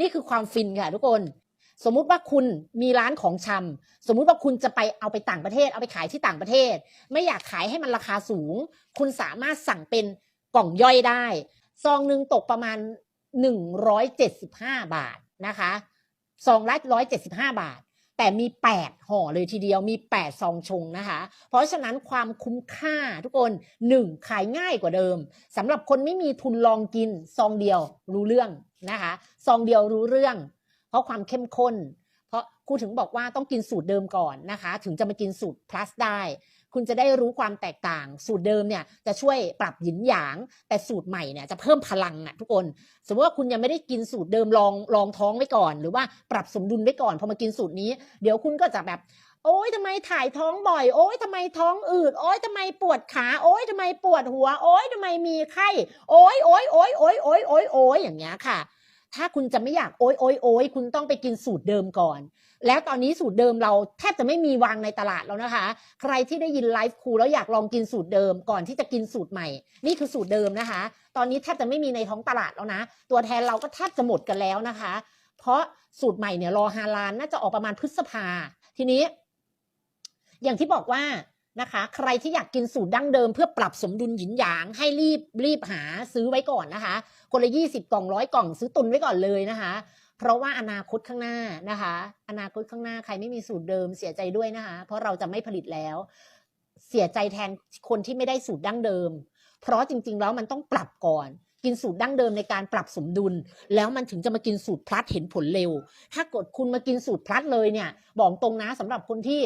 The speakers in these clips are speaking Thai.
นี่คือความฟินค่ะทุกคน สมมุติว่าคุณมีร้านของชำสมมุติว่าคุณจะไปเอาไปต่างประเทศ เอาไปขายที่ต่างประเทศ ไม่อยากขายให้มันราคาสูง คุณสามารถสั่งเป็นกล่องย่อยได้ ซองหนึ่งตกประมาณ 175 บาทนะคะซองละ175 บาท แต่มี 8 ห่อเลยทีเดียวมี 8 ซองชงนะคะ เพราะฉะนั้นความคุ้มค่าทุกคน 1 ขายง่ายกว่าเดิมสำหรับคนไม่มีทุนลองกิน ซองเดียวรู้เรื่องนะคะ ซองเดียวรู้เรื่อง เพราะความเข้มข้น เพราะครูถึงบอกว่าต้องกินสูตรเดิมก่อนนะคะ ถึงจะมากินสูตร plus ได้ คุณจะได้รู้ความแตกต่าง สูตรเดิมเนี่ยจะช่วยปรับหยินหยาง แต่สูตรใหม่เนี่ยจะเพิ่มพลังอะทุกคน สมมติว่าคุณยังไม่ได้กินสูตรเดิมลองลองท้องไว้ก่อน หรือว่าปรับสมดุลไว้ก่อนพอมากินสูตรนี้ เดี๋ยวคุณก็จะแบบโอ๊ยทำไมถ่ายท้องบ่อย โอ๊ยทำไมท้องอืด โอ๊ยทำไมปวดขา โอ๊ยทำไมปวดหัว โอ๊ยทำไมมีไข้ โอ๊ยโอ๊ยโอ๊ยโอ๊ยโอ๊ยโอ๊ยโอ๊ยอย่างเงี้ยค่ะ ถ้าคุณจะไม่อยากโอ๊ยโอ๊ยโอ๊ยคุณต้องไปกินสูตรเดิมก่อน แล้วตอนนี้สูตรเดิมเราแทบจะไม่มีวางในตลาดแล้วนะคะ ใครที่ได้ยินไลฟ์ครูแล้วอยากลองกินสูตรเดิมก่อนที่จะกินสูตรใหม่ นี่คือสูตรเดิมนะคะ ตอนนี้แทบจะไม่มีในท้องตลาดแล้วนะ ตัวแทนเราก็แทบจะหมดกันแล้วนะคะ เพราะสูตรใหม่เนี่ยรอฮาลานน่าจะออกประมาณพฤษภา ทีนี้ อย่างที่บอกว่า นะคะ ใครที่อยากกินสูตรดั้งเดิมเพื่อปรับสมดุลหยินหยาง ให้รีบรีบหาซื้อไว้ก่อนนะคะคนละยี่สิบกล่องร้อยกล่องซื้อตุนไว้ก่อนเลยนะคะ เพราะว่าอนาคตข้างหน้านะคะ อนาคตข้างหน้าใครไม่มีสูตรเดิมเสียใจด้วยนะคะ เพราะเราจะไม่ผลิตแล้ว เสียใจแทนคนที่ไม่ได้สูตรดั้งเดิม เพราะจริง ๆ แล้วมันต้องปรับก่อน กินสูตรดั้งเดิมในการปรับสมดุล แล้วมันถึงจะมากินสูตรพลัดเห็นผลเร็ว ถ้ากดคุณมากินสูตรพลัดเลยเนี่ย บอกตรงนะสำหรับคนที่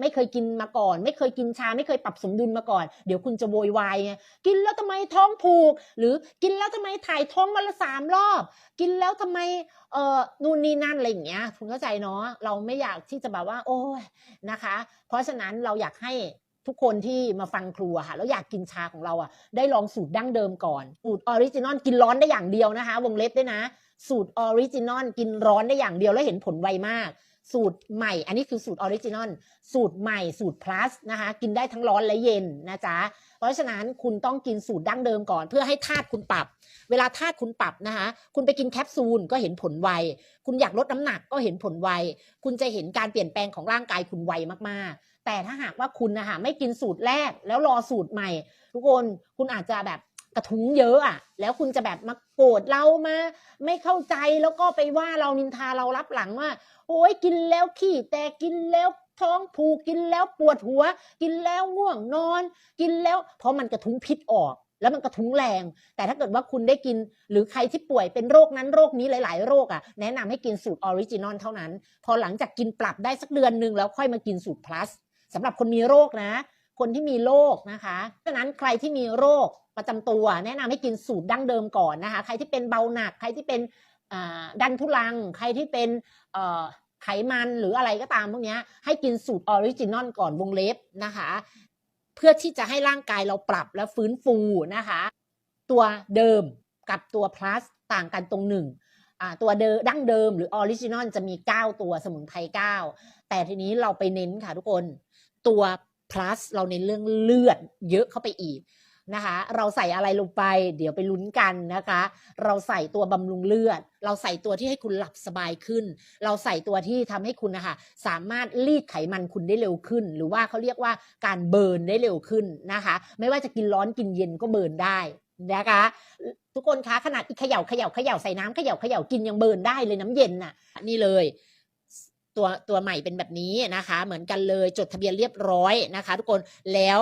ไม่เคยกินมาก่อน ไม่เคยกินชา ไม่เคยปรับสมดุลมาก่อน เดี๋ยวคุณจะโวยวายไงกินแล้วทำไมท้องผูก หรือกินแล้วทำไมถ่ายท้องวันละสามรอบ กินแล้วทำไมเออนู่นนี่นั่นอะไรอย่างเงี้ยคุณเข้าใจเนาะเราไม่อยากที่จะแบบว่า โอ้ยนะคะ เพราะฉะนั้นเราอยากให้ ทุกคนที่มาฟังครูอะค่ะแล้วอยากกินชาของเราอะได้ลองสูตรดั้งเดิมก่อนสูตรออริจินอลกินร้อนได้อย่างเดียวนะคะ วงเล็บด้วยนะ สูตรออริจินอลกินร้อนได้อย่างเดียวแล้วเห็นผลไวมาก สูตรใหม่ อันนี้คือสูตรออริจินอลสูตรใหม่สูตร plus นะคะกินได้ทั้งร้อนและเย็นนะจ๊ะเพราะฉะนั้นคุณต้องกินสูตรดั้งเดิมก่อนเพื่อให้ธาตุคุณปรับ เวลาธาตุคุณปรับนะคะคุณไปกินแคปซูลก็เห็นผลไว คุณอยากลดน้ำหนักก็เห็นผลไว คุณจะเห็นการเปลี่ยนแปลงของร่างกายคุณไวมากๆ แต่ถ้าหากว่าคุณนะคะไม่กินสูตรแรกแล้วรอสูตรใหม่ ทุกคนคุณอาจจะแบบ กระทุ้งเยอะอะแล้วคุณจะแบบมาโกรธเรามา ไม่เข้าใจแล้วก็ไปว่าเรานินทาเรารับหลังว่า โอ้ยกินแล้วขี้แต่กินแล้วท้องผูกกินแล้วปวดหัว กินแล้วง่วงนอน กินแล้วเพราะมันกระทุ้งพิษออก แล้วมันกระทุ้งแรง แต่ถ้าเกิดว่าคุณได้กิน หรือใครที่ป่วยเป็นโรคนั้นโรคนี้หลาย ๆ โรคอะแนะนำให้กินสูตรออริจินอลเท่านั้น พอหลังจากกินปรับได้สักเดือนหนึ่งแล้วค่อยมากินสูตร plus สำหรับคนมีโรคนะ คนที่มีโรคนะคะดังนั้นใครที่มีโรค ประจำตัว แนะนำให้กินสูตรดั้งเดิมก่อนนะคะ ใครที่เป็นเบาหนัก ใครที่เป็นดันทุลัง ใครที่เป็นไขมันหรืออะไรก็ตามพวกนี้ให้กินสูตรออริจินอลก่อนวงเล็บนะคะ เพื่อที่จะให้ร่างกายเราปรับและฟื้นฟูนะคะ ตัวเดิมกับตัว plus ต่างกันตรงหนึ่งตัวเดิมดั้งเดิมหรือออริจินอลจะมี 9 ตัวสมุนไพร9แต่ทีนี้เราไปเน้นค่ะทุกคน ตัว plus เราเน้นเรื่องเลือดเยอะเข้าไปอีก นะคะ เราใส่อะไรลงไป เดี๋ยวไปลุ้นกันนะคะ เราใส่ตัวบำรุงเลือด เราใส่ตัวที่ให้คุณหลับสบายขึ้น เราใส่ตัวที่ทำให้คุณนะคะสามารถรีดไขมันคุณได้เร็วขึ้น หรือว่าเขาเรียกว่าการเบิร์นได้เร็วขึ้นนะคะ ไม่ว่าจะกินร้อนกินเย็นก็เบิร์นได้นะคะทุกคนคะขนาดอีเขย่าเขย่าเขย่าใส่น้ำเขย่าเขย่ากินยังเบิร์นได้เลยน้ำเย็นน่ะนี่เลยตัวตัวใหม่เป็นแบบนี้นะคะ เหมือนกันเลยจดทะเบียนเรียบร้อยนะคะ ทุกคนแล้ว